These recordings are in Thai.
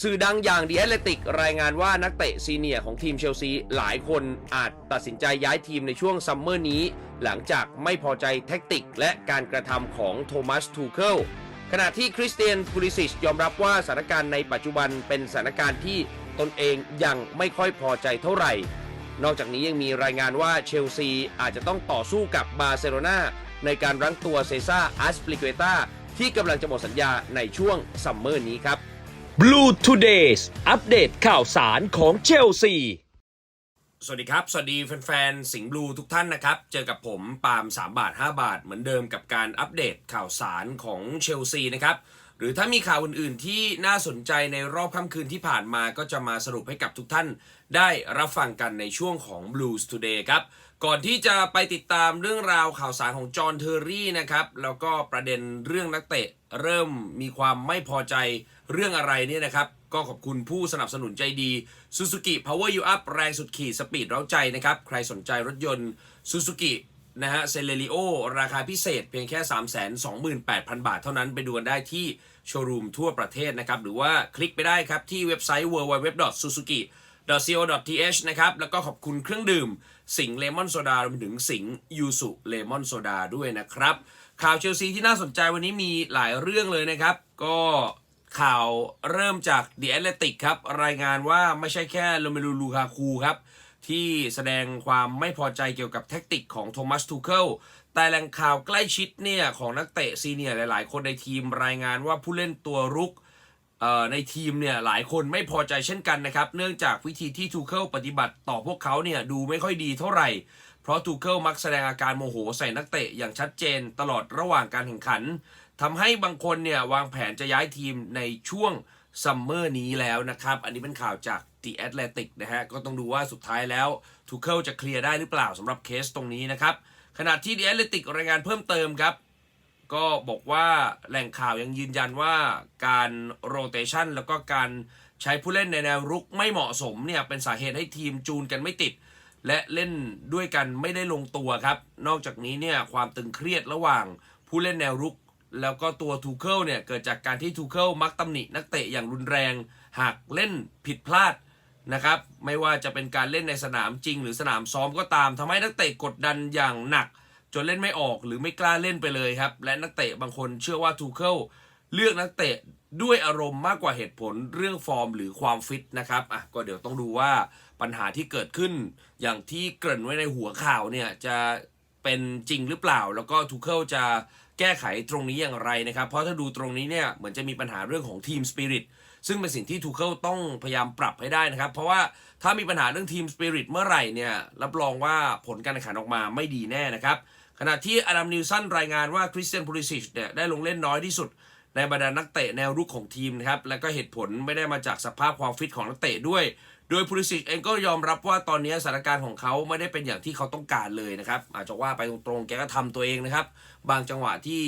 สื่อดังอย่างดีแอตเลติกรายงานว่านักเตะซีเนียร์ของทีมเชลซีหลายคนอาจตัดสินใจย้ายทีมในช่วงซัมเมอร์นี้ หลังจากไม่พอใจแท็กติกและการกระทำของโทมัสทูเคิลขณะที่คริสเตียนพูลิซิชยอมรับว่าสถานการณ์ในปัจจุบันเป็นสถานการณ์ที่ตนเองยังไม่ค่อยพอใจเท่าไหร่ นอกจากนี้ยังมีรายงานว่าเชลซีอาจจะต้องต่อสู้กับบาร์เซโลนาในการรั้งตัวเซซ่าอาสปลิเกตาที่กำลังจะหมดสัญญาในช่วงซัมเมอร์นี้ครับ Blue Todays อัปเดตข่าวสารของเชลซี สวัสดีครับ สวัสดีแฟนๆ สิงห์บลูทุกท่านนะครับ เจอกับผมปาล์ม3 บาท 5 บาท เหมือนเดิมกับการอัปเดตข่าวสารของเชลซีนะครับ หรือถ้ามีข่าวอื่นๆ ที่น่าสนใจในรอบค่ำคืนที่ผ่านมาก็จะมาสรุปให้กับทุกท่าน ได้รับฟังกันในช่วงของ Blues Today ครับ ก่อนที่จะไปติดตามเรื่องราวข่าวสารของจอห์นเทอร์รี่นะครับ แล้วก็ประเด็นเรื่องนักเตะเริ่มมีความไม่พอใจเรื่องอะไรเนี่ยนะครับ ก็ขอบคุณผู้สนับสนุนใจดี Suzuki Power You Up แรงสุดขีดสปีดเร้าใจนะครับ ใครสนใจรถยนต์ Suzuki นะฮะเซเลริโอราคาพิเศษเพียงแค่ 328,000 บาทเท่านั้นไปดูกันได้ที่โชว์รูมทั่วประเทศนะครับ หรือว่าคลิกไปได้ครับที่เว็บไซต์ www.suzuki co.th นะครับ แล้วก็ขอบคุณเครื่องดื่ม สิงเลมอนโซดารวมถึงสิงยูสุเลมอนโซดาด้วยนะครับ ข่าวเชลซีที่น่าสนใจวันนี้มีหลายเรื่องเลยนะครับ ก็ข่าวเริ่มจาก The Athletic ครับ รายงานว่าไม่ใช่แค่โรเมลูลูคาคูครับ ที่แสดงความไม่พอใจเกี่ยวกับแท็กติกของโทมัสทูเคิลแต่แหล่งข่าวใกล้ชิดเนี่ยของนักเตะซีเนียร์หลาย ๆ คนในทีมรายงานว่าผู้เล่นตัวรุก ในทีมเนี่ยหลายคนไม่พอใจเช่นกันนะครับ เนื่องจากวิธีที่ทูเคิลปฏิบัติต่อพวกเขาเนี่ยดูไม่ค่อยดีเท่าไหร่ เพราะทูเคิลมักแสดงอาการโมโหใส่นักเตะอย่างชัดเจนตลอดระหว่างการแข่งขันทำให้บางคนเนี่ยวางแผนจะย้ายทีมในช่วงซัมเมอร์นี้แล้วนะครับ อันนี้เป็นข่าวจาก The Athletic นะฮะ ก็ต้องดูว่าสุดท้ายแล้วทูเคิลจะเคลียร์ได้หรือเปล่าสำหรับเคสตรงนี้นะครับ ขณะที่ The Athletic รายงานเพิ่มเติมครับ ก็บอกว่าแหล่งข่าวยังยืนยันว่าการโรเตชันแล้วก็การใช้ผู้เล่นในแนวรุกไม่เหมาะสมเนี่ยเป็นสาเหตุให้ทีมจูนกันไม่ติด และเล่นด้วยกันไม่ได้ลงตัวครับ นอกจากนี้เนี่ยความตึงเครียดระหว่างผู้เล่นแนวรุก แล้วก็ตัวทูเคิลเนี่ยเกิดจากการที่ทูเคิลมักตำหนินักเตะอย่างรุนแรง หากเล่นผิดพลาดนะครับ ไม่ว่าจะเป็นการเล่นในสนามจริง หรือสนามซ้อมก็ตามทำให้นักเตะกดดันอย่างหนัก จนเล่นไม่ออกหรือไม่กล้าเล่นไปเลยครับ และนักเตะบางคนเชื่อว่าทูเคิลเลือกนักเตะด้วยอารมณ์มากกว่าเหตุผลเรื่องฟอร์มหรือความฟิตนะครับอะก็เดี๋ยวต้องดูว่าปัญหาที่เกิดขึ้น อย่างที่เกริ่นไว้ในหัวข่าวเนี่ยจะเป็นจริงหรือเปล่า แล้วก็ทูเคิลจะแก้ไขตรงนี้อย่างไรนะครับ เพราะถ้าดูตรงนี้เนี่ยเหมือนจะมีปัญหาเรื่องของทีมสปิริตซึ่งเป็นสิ่งที่ทูเคิลต้องพยายามปรับให้ได้นะครับ เพราะว่าถ้ามีปัญหาเรื่องทีมสปิริตเมื่อไหร่เนี่ยรับรองว่าผลการแข่งขันออกมาไม่ดีแน่นะครับ ขณะที่อดัมนิวสันรายงานว่าคริสเตียนพูลิซิชเนี่ยได้ลงเล่นน้อยที่สุดในบรรดานักเตะแนวรุกของทีมนะครับ และก็เหตุผลไม่ได้มาจากสภาพความฟิตของนักเตะด้วย โดยพูลิซิชเองก็ยอมรับว่าตอนนี้สถานการณ์ของเขาไม่ได้เป็นอย่างที่เขาต้องการเลยนะครับ อาจจะว่าไปตรงๆ แกก็ทำตัวเองนะครับ บางจังหวะที่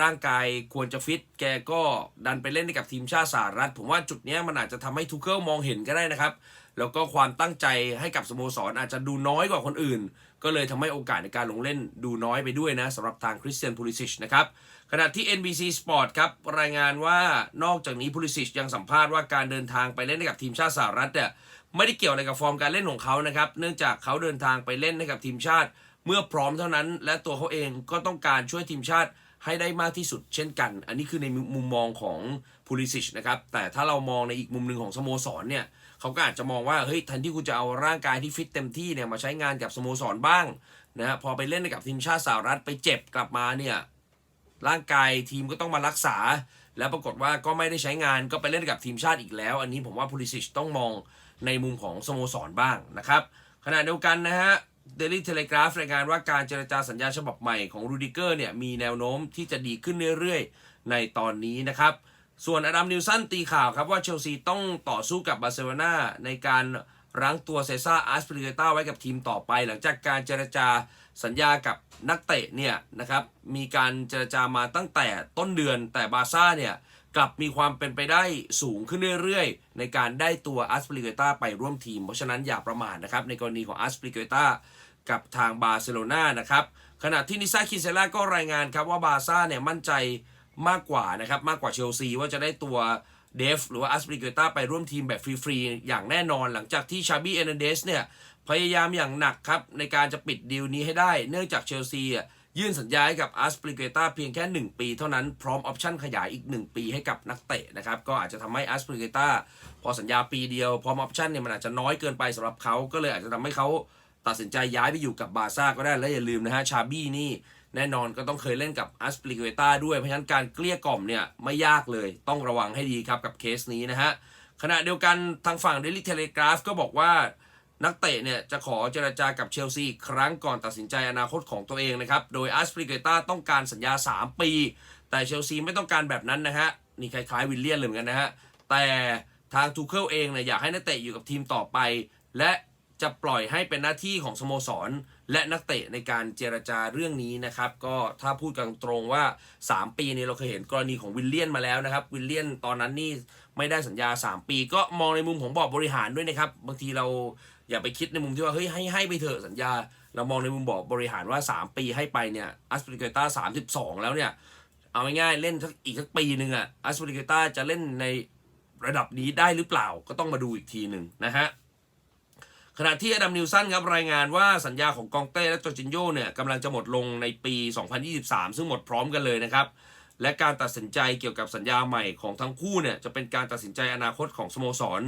ร่างกายควรจะฟิต แกก็ดันไปเล่นให้กับทีมชาติสหรัฐ ผมว่าจุดนี้มันอาจจะทำให้ทูเคิลมองเห็นก็ได้นะครับ แล้วก็ความตั้งใจให้กับสโมสรอาจจะดูน้อยกว่าคนอื่น ก็เลยทำให้โอกาสในการลงเล่นดูน้อยไปด้วยนะสำหรับทางคริสเตียนพูลิซิชนะครับขณะที่ NBC Sport ครับรายงานว่านอกจากนี้พูลิซิชยังสัมภาษณ์ว่าการเดินทางไปเล่นให้กับทีมชาติสหรัฐเนี่ยไม่ได้เกี่ยวอะไรกับฟอร์มการเล่นของเขานะครับเนื่องจากเขาเดินทางไปเล่นให้กับทีมชาติ เมื่อพร้อมเท่านั้น และตัวเขาเองก็ต้องการช่วยทีมชาติ ให้ได้มากที่สุดเช่นกัน อันนี้คือในมุมมองของพูลิซิชนะครับ แต่ถ้าเรามองในอีกมุมหนึ่งของสโมสรเนี่ยเขาก็อาจจะมองว่าเฮ้ยแทนที่คุณจะเอาร่างกายที่ฟิตเต็มที่เนี่ยมาใช้งานกับสโมสรบ้างนะฮะพอไปเล่นกับทีมชาติสหรัฐไปเจ็บกลับมาเนี่ยร่างกายทีมก็ต้องมารักษา แล้วปรากฏว่าก็ไม่ได้ใช้งานก็ไปเล่นกับทีมชาติอีกแล้ว อันนี้ผมว่า Pulisic ต้องมองในมุมของสโมสรบ้างนะครับขณะเดียวกันนะฮะ Daily Telegraph รายงานว่าการเจรจาสัญญาฉบับใหม่ของรูดิเกอร์เนี่ยมีแนวโน้มที่จะดีขึ้นเรื่อยๆ ในตอนนี้นะครับ ส่วนอดัมนิวสันตีข่าวครับว่าเชลซีต้องต่อสู้กับบาร์เซโลนาในการรั้งตัวเซซ่าอาร์สปริเกต้าไว้กับทีมต่อไป หลังจากการเจรจาสัญญากับนักเตะเนี่ยนะครับมีการเจรจามาตั้งแต่ต้นเดือนแต่บาร์ซ่าเนี่ยกลับมีความเป็นไปได้สูงขึ้นเรื่อยๆ ในการได้ตัวอาร์สปริเกต้าไปร่วมทีม เพราะฉะนั้นอย่าประมาทนะครับในกรณีของอาร์สปริเกต้า กับทางบาร์เซโลนานะครับขณะที่นิซ่าคินเซล่าก็รายงานครับว่าบาร์ซ่าเนี่ยมั่นใจมากกว่านะครับมากกว่าเชลซีว่าจะได้ตัวเดฟหรือว่าอัสปริเกต้าไปร่วมทีมแบบฟรีๆ อย่างแน่นอนหลังจากที่ชาบี้เอเนเดสเนี่ยพยายามอย่างหนักครับในการจะปิดดีลนี้ให้ได้ เนื่องจากเชลซียื่นสัญญาให้กับอัสปริเกต้าเพียงแค่ 1 ปีเท่านั้นพร้อมออปชั่นขยายอีก 1 ปีให้กับนักเตะนะครับก็อาจจะทำให้อัสปริเกต้าพอสัญญาปีเดียวพร้อมออปชั่นเนี่ยมันอาจจะน้อยเกินไปสำหรับเขาก็เลยอาจจะทำให้เขา ตัดสินใจย้ายไปอยู่กับบาร์ซ่าก็ได้และอย่าลืมนะฮะชาบี้นี่แน่นอนก็ต้องเคยเล่นกับอัสปริเกตาด้วยเพราะฉะนั้นการเกลี้ยกล่อมเนี่ยไม่ยากเลยต้องระวังให้ดีครับกับเคสนี้นะฮะขณะเดียวกันทางฝั่ง Daily Telegraph ก็บอกว่านักเตะเนี่ยจะขอเจรจากับเชลซีครั้งก่อนตัดสินใจอนาคตของตัวเองนะครับ โดยอัสปริเกตาต้องการสัญญา 3 ปี แต่เชลซีไม่ต้องการแบบนั้นนะฮะ นี่คล้ายๆวิลเลียนเลยเหมือนกันนะฮะ แต่ทางทูเคิลเองเนี่ยอยากให้นักเตะอยู่กับทีมต่อไป และ จะปล่อยให้เป็นหน้าที่ของสโมสร และนักเตะในการเจรจาเรื่องนี้นะครับ ก็ถ้าพูดกันตรงว่า 3 ปีนี้เราเคยเห็นกรณีของวิลเลียนมาแล้วนะครับ วิลเลียนตอนนั้นนี่ไม่ได้สัญญา 3 ปี ก็มองในมุมของบอร์ดบริหารด้วยนะครับ บางทีเราอย่าไปคิดในมุมที่ว่าเฮ้ยให้ให้ไปเถอะสัญญา เรามองในมุมบอร์ดบริหารว่า 3 ปีให้ไปเนี่ยอัสปริเกต้า32แล้วเนี่ยเอาง่ายๆเล่นสักอีกสักปีหนึ่งอะอัสปริเกต้าจะเล่นในระดับนี้ได้หรือเปล่าก็ต้องมาดูอีกทีหนึ่งนะฮะ ขณะที่อดัมนิวสันครับรายงานว่าสัญญาของกองเต้และโจจินโยเนี่ยกำลังจะหมดลงในปี 2023 ซึ่งหมดพร้อมกันเลยนะครับ และการตัดสินใจเกี่ยวกับสัญญาใหม่ของทั้งคู่เนี่ยจะเป็นการตัดสินใจอนาคตของสโมสร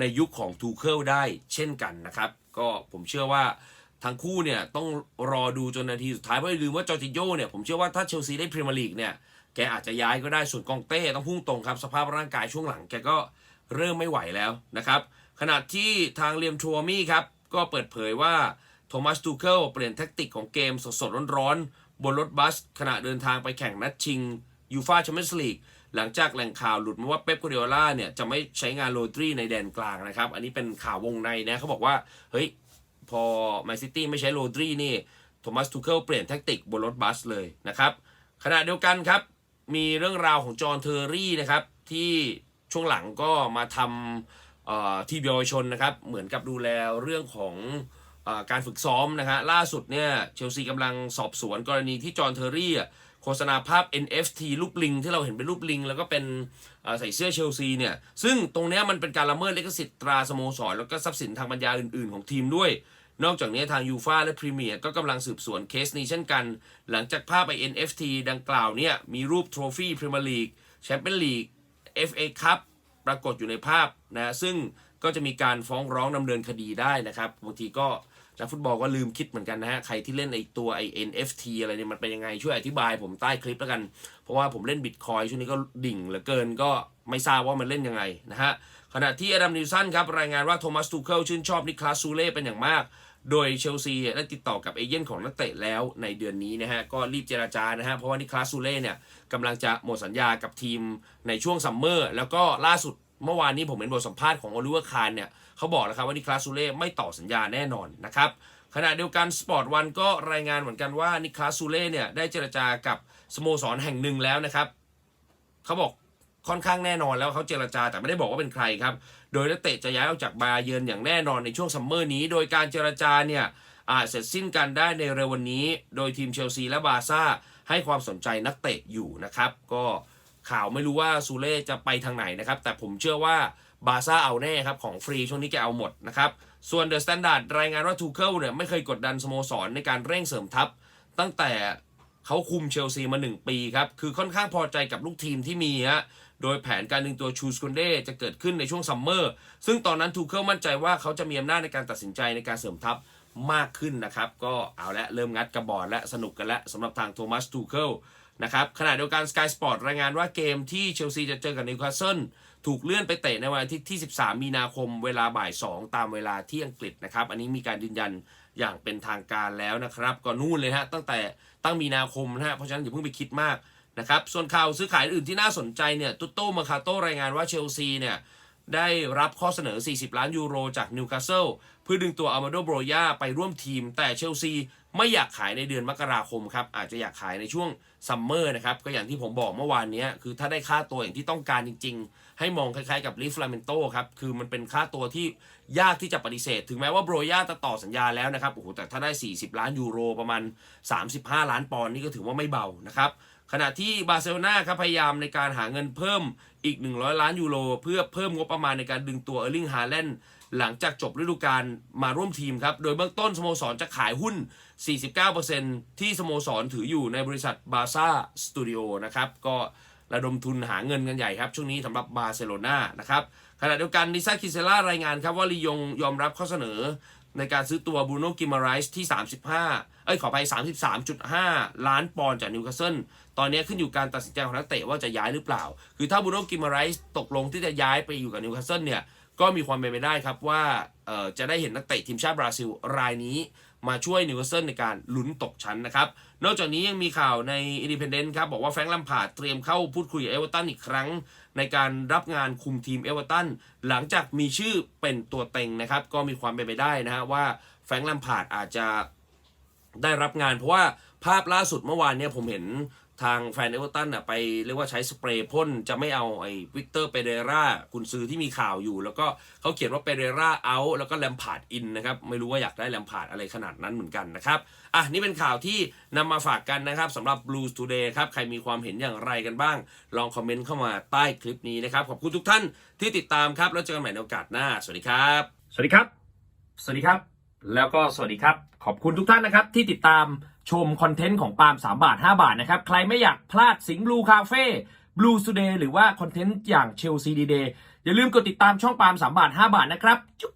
ในยุคของทูเคิลได้เช่นกันนะครับ ก็ผมเชื่อว่าทั้งคู่เนี่ยต้องรอดูจนนาทีสุดท้ายเพราะลืมว่าจอร์จินโยเนี่ยผมเชื่อว่าถ้าเชลซีได้พรีเมียร์ลีกเนี่ยแกอาจจะย้ายก็ได้ส่วนกองเต้ต้องพุ่งตรงครับสภาพร่างกายช่วงหลังแกก็เริ่มไม่ไหวแล้วนะครับ ขณะที่ทางเลียมทัวมี่ครับ ก็เปิดเผยว่าโทมัสตูเคิลเปลี่ยนแท็กติกของเกมสดๆ ร้อนๆ บนรถบัส ขณะเดินทางไปแข่งนัดชิงยูฟาแชมเปี้ยนส์ลีกหลังจากแหล่งข่าวหลุดมาว่าเป๊ปกัวเดอล่าเนี่ย จะไม่ใช้งานโรดรีในแดนกลางนะครับ อันนี้เป็นข่าววงในนะเขาบอกว่า เฮ้ย พอแมนซิตี้ไม่ใช้โรดรีนี่โทมัสทูเคิลเปลี่ยนแท็กติกบนรถบัสเลยนะครับ ขณะเดียวกันครับ มีเรื่องราวของจอห์นเทอร์รี่นะครับ ที่ช่วงหลังก็มาทำ ทีมเยาวชนนะครับ เหมือนกับดูแลเรื่องของอการฝึกซ้อมนะฮะล่าสุดเนี่ยเชลซีกำลังสอบสวนกรณีที่จอห์นเทอร์รี่โฆษณาภาพ NFT รูปลิง ที่เราเห็นเป็นรูปลิง แล้วก็เป็นใส่เสื้อเชลซีเนี่ย ซึ่งตรงนี้มันเป็นการละเมิดลิขสิทธิ์ตราสโมสร แล้วก็ทรัพย์สินทางปัญญาอื่น ๆ ของทีมด้วย นอกจากนี้ทางยูฟาและพรีเมียร์ก็กำลังสืบสวนเคสนี้เช่นกัน หลังจากภาพไอ NFT ดังกล่าวเนี่ย มีรูปโทรฟี่พรีเมียร์ลีกแชมเปี้ยนลีก FA คัพ ปรากฏอยู่ในภาพนะซึ่งก็จะมีการฟ้องร้องดำเนินคดีได้นะครับบางทีก็นักฟุตบอลก็ลืมคิดเหมือนกันนะฮะใครที่เล่นไอตัวไอ NFT อะไรเนี่ยมันเป็นยังไงช่วยอธิบายผมใต้คลิปแล้วกัน เพราะว่าผมเล่นบิตคอยช่วงนี้ก็ดิ่งเหลือเกินก็ไม่ทราบว่ามันเล่นยังไงนะฮะขณะที่อดัมนิวสันครับรายงานว่าโทมัสตูเคิลชื่นชอบนิคลาสซูเล่เป็นอย่างมาก โดยเชลซีได้ติดต่อกับเอเย่นของนักเตะแล้วในเดือนนี้นะฮะ ก็รีบเจราจานะฮะ เพราะว่านิคลาสซูเล่เนี่ยกำลังจะหมดสัญญากับทีมในช่วงซัมเมอร์ แล้วก็ล่าสุดเมื่อวานนี้ผมเห็นบทสัมภาษณ์ของโอลิเวอร์คารเนี่ยเขาบอกนะครับว่านิคลาสซูเล่ไม่ต่อสัญญาแน่นอนนะครับขณะเดียวกันสปอร์ตวันก็รายงานเหมือนกันว่านิคลาสซูเล่เนี่ยได้เจรจากับสโมสรแห่งหนึ่งแล้วนะครับเขาบอกค่อนข้างแน่นอนแล้วเขาเจรจาแต่ไม่ได้บอกว่าเป็นใครครับ โดยนักเตะจะย้ายออกจากบาเยิร์นอย่างแน่นอนในช่วงซัมเมอร์นี้ โดยการเจรจาเนี่ยอาจเสร็จสิ้นกันได้ในเร็ววันนี้ โดยทีมเชลซีและบาซ่าให้ความสนใจนักเตะอยู่นะครับ ก็ข่าวไม่รู้ว่าซูเล่จะไปทางไหนนะครับ แต่ผมเชื่อว่าบาซ่าเอาแน่ครับของฟรีช่วงนี้แกเอาหมดนะครับ ส่วนเดอะสแตนดาร์ดรายงานว่าทูเคิลเนี่ยไม่เคยกดดันสโมสรในการเร่งเสริมทัพ ตั้งแต่เขาคุมเชลซีมา 1 ปีครับ คือค่อนข้างพอใจกับลูกทีมที่มีฮะ โดยแผนการดึงตัวชูสกุนเดจะเกิดขึ้นในช่วงซัมเมอร์ซึ่งตอนนั้นทูเคิลมั่นใจว่าเขาจะมีอำนาจในการตัดสินใจในการเสริมทัพมากขึ้นนะครับ ก็เอาละเริ่มงัดกระบอกและสนุกกันล้วสำหรับทางโทมัสทูเคิลนะครับขณะเดียวกัน Sky Sport รายงานว่าเกมที่เชลซีจะเจอกับนิวคาสเซิลถูกเลื่อนไปเตะในวันอาทิตย์ที่ 13 มีนาคมเวลาบ่าย 2 ตามเวลาที่อังกฤษนะครับ อันนี้มีการยืนยันอย่างเป็นทางการแล้วนะครับ ก็นู่นเลยฮะตั้งแต่ตั้งมีนาคมนะฮะเพราะฉะนั้นอย่าเพิ่งไปคิดมาก นะครับ ส่วนข่าวซื้อขายอื่นที่น่าสนใจเนี่ยตุตโต้มาคาโต้รายงานว่าเชลซีเนี่ยได้รับข้อเสนอ 40 ล้านยูโรจากนิวคาสเซิลเพื่อดึงตัวอามาโดโบรยาไปร่วมทีม แต่เชลซีไม่อยากขายในเดือนมกราคมครับ อาจจะอยากขายในช่วงซัมเมอร์นะครับ ก็อย่างที่ผมบอกเมื่อวานนี้คือถ้าได้ค่าตัวอย่างที่ต้องการจริง ๆ ให้มองคล้ายๆกับลิฟลาเมนโตครับ คือมันเป็นค่าตัวที่ยากที่จะปฏิเสธ ถึงแม้ว่าโบรยาจะต่อสัญญาแล้วนะครับโอ้โหแต่ถ้าได้ 40 ล้านยูโรประมาณ 35 ล้านปอนด์นี่ก็ถือว่าไม่เบานะครับ ขณะที่บาร์เซโลนาครับพยายามในการหาเงินเพิ่มอีก 100 ล้านยูโรเพื่อเพิ่มงบประมาณในการดึงตัวเออร์ลิงฮาแลนด์หลังจากจบฤดูกาลมาร่วมทีมครับ โดยเบื้องต้นสโมสรจะขายหุ้น 49%ที่สโมสรถืออยู่ในบริษัทบาซ่าสตูดิโอนะครับ ก็ระดมทุนหาเงินกันใหญ่ครับ ช่วงนี้สำหรับบาร์เซโลนานะครับ ขณะเดียวกันนิซ่าคิเซล่ารายงานครับว่าลียงยอมรับข้อเสนอในการซื้อตัวบูโนกิมาไรส์ที่ 35 เอ้ยขอไป 33.5 ล้านปอนด์จากนิวคาสเซิล ตอนนี้ขึ้นอยู่การตัดสินใจของนักเตะว่าจะย้ายหรือเปล่า คือถ้าบูโนกิมาไรส์ตกลงที่จะย้ายไปอยู่กับนิวคาสเซิลเนี่ยก็มีความเป็นไปได้ครับว่าจะได้เห็นนักเตะทีมชาติบราซิลรายนี้มาช่วยนิวคาสเซิลในการลุ้นตกชั้นนะครับ นอกจากนี้ยังมีข่าวในอินดิเพนเดนต์ครับ บอกว่าแฟรงค์ลัมพาร์ดเตรียมเข้าพูดคุยกับเอเวอร์ตันอีกครั้ง ในการรับงานคุมทีมเอเวอร์ตันหลังจากมีชื่อเป็นตัวเต็งนะครับ ก็มีความเป็นไปได้นะฮะว่าแฟรงค์ลัมพาร์ดอาจจะได้รับงาน เพราะว่าภาพล่าสุดเมื่อวานเนี่ยผมเห็น ทางแฟนเอเวอร์ตันอะไปเรียกว่าใช้สเปรย์พ่นจะไม่เอาไอ้วิกเตอร์เปเรราคุณซื้อที่มีข่าวอยู่ แล้วก็เขาเขียนว่าเปเรราเอาแล้วก็แลมพาร์ดอินนะครับไม่รู้ว่าอยากได้แลมพาร์ดอะไรขนาดนั้นเหมือนกันนะครับอะนี่เป็นข่าวที่นำมาฝากกันนะครับสำหรับ Blues Today ครับใครมีความเห็นอย่างไรกันบ้าง ลองคอมเมนต์เข้ามาใต้คลิปนี้นะครับขอบคุณทุกท่านที่ติดตามครับแล้วเจอกันใหม่ในโอกาสหน้า สวัสดีครับ สวัสดีครับ สวัสดีครับ แล้วก็สวัสดีครับ ขอบคุณทุกท่านนะครับ ที่ติดตามชมคอนเทนต์ของปาล์ม3 บาท 5 บาทนะครับ ใครไม่อยากพลาดสิงห์บลูคาเฟ่บลูส d เดย์หรือว่าคอนเทนต์อย่างเชลซีดีเดย์อย่าลืมกดติดตามช่องปาล์ม3 บาท 5 บาทนะครับจุก